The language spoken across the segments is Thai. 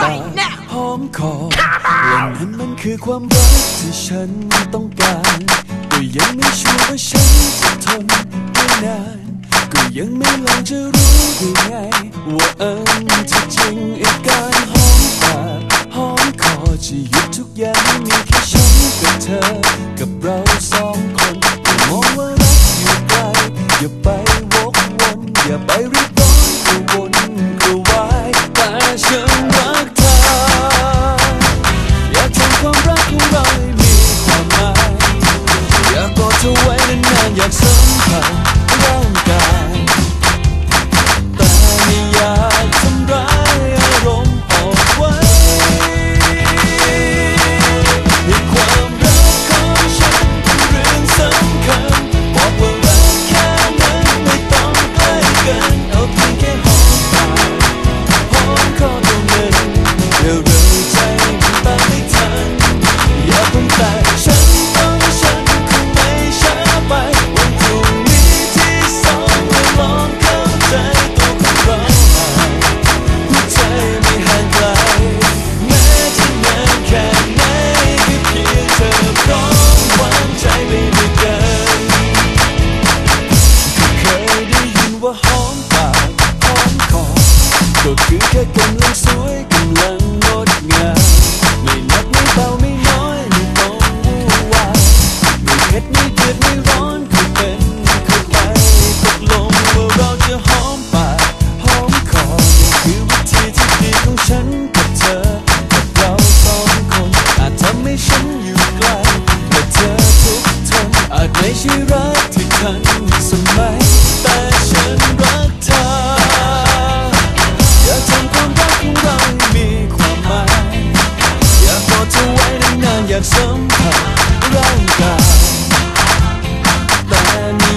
right now หอมคอและนั้นมันคือความรักที่ฉันต้องการก็ยังไม่ชัวร์ว่าฉันจะทนได้นานก็ยังไม่ลองจะรู้ได้ไงว่าเอิญที่จริงไอ้การหอมปากหอมคอจะหยุดทุกอย่างมีแค่ฉันกับเธอ กับเราสองคนมองว่ารักอยู่ไกลอย่าไปวกวนอย่าไป ว่าหอมปากหอมคอก็คือแค่กำลังสวยกำลังงดงามไม่นักไม่เบาไม่น้อยไม่ต้องวุ่นวายไม่เผ็ดไม่เดือดไม่ร้อนคือเป็นคือไปตกลงว่าเราจะหอมปากหอมคอคือวิธีที่ดีของฉันกับเธอกับเราสองคนอาจทำให้ฉันอยู่ไกลแต่เธอทุกทนอาจไม่ใช่รักที่ทัน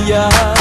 呀。